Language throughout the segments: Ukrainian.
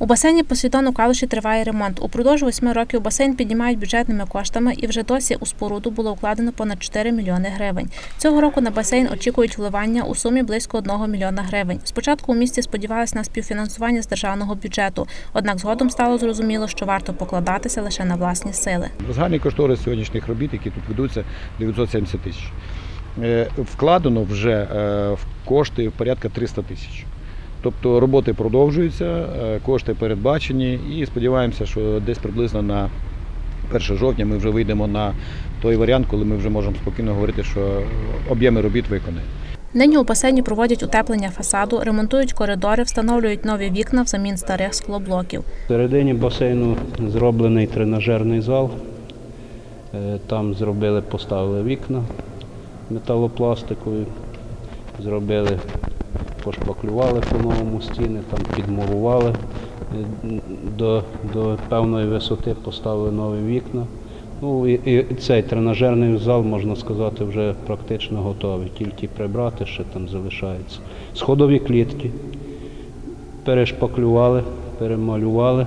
У басейні Посейдон у Калуші триває ремонт. Упродовж восьми років басейн піднімають бюджетними коштами, і вже досі у споруду було вкладено понад 4 мільйони гривень. Цього року на басейн очікують вливання у сумі близько 1 мільйона гривень. Спочатку у місті сподівалися на співфінансування з державного бюджету, однак згодом стало зрозуміло, що варто покладатися лише на власні сили. Загальний кошторис сьогоднішніх робіт, які тут ведуться, 970 тисяч. Е, Вкладено вже е, в кошти порядка 300 тисяч. Тобто роботи продовжуються, е, кошти передбачені і сподіваємося, що десь приблизно на 1 жовтня ми вже вийдемо на той варіант, коли ми вже можемо спокійно говорити, що об'єми робіт виконані. Нині у басейні проводять утеплення фасаду, ремонтують коридори, встановлюють нові вікна взамін старих склоблоків. Всередині басейну зроблений тренажерний зал. Е, Там зробили, поставили вікна металопластикові, зробили, пошпаклювали по-новому стіни, там підмурували е, до, до певної висоти, поставили нові вікна. Ну і, і цей тренажерний зал, можна сказати, вже практично готовий. Тільки прибрати ще там залишається. Сходові клітки перешпаклювали, перемалювали.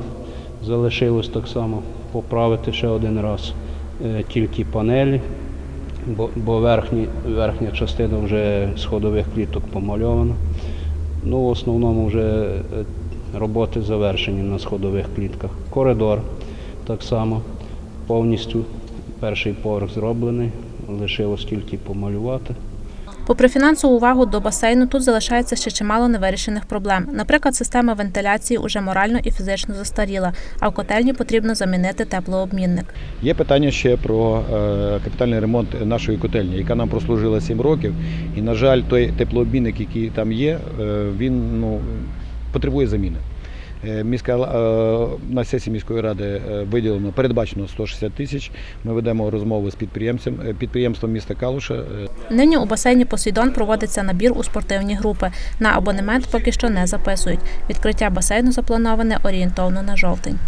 Залишилось так само поправити ще один раз е, тільки панелі, бо, бо верхні, верхня частина вже сходових кліток помальована. Ну, в основному вже е, роботи завершені на сходових клітках. Коридор так само повністю перший поверх зроблений, лишилось тільки помалювати. Попри фінансову увагу до басейну, тут залишається ще чимало невирішених проблем. Наприклад, система вентиляції уже морально і фізично застаріла, а в котельні потрібно замінити теплообмінник. Є питання ще про е, капітальний ремонт нашої котельні, яка нам прослужила 7 років. І, на жаль, той теплообмінник, який там є, е, він ну, потребує заміни. Е, Міська е, на сесії міської ради е, виділено передбачено 160 тисяч. Ми ведемо розмови з підприємцем підприємством міста Калуша. Нині у басейні Посейдон проводиться набір у спортивні групи. На абонемент поки що не записують. Відкриття басейну заплановане орієнтовно на жовтень.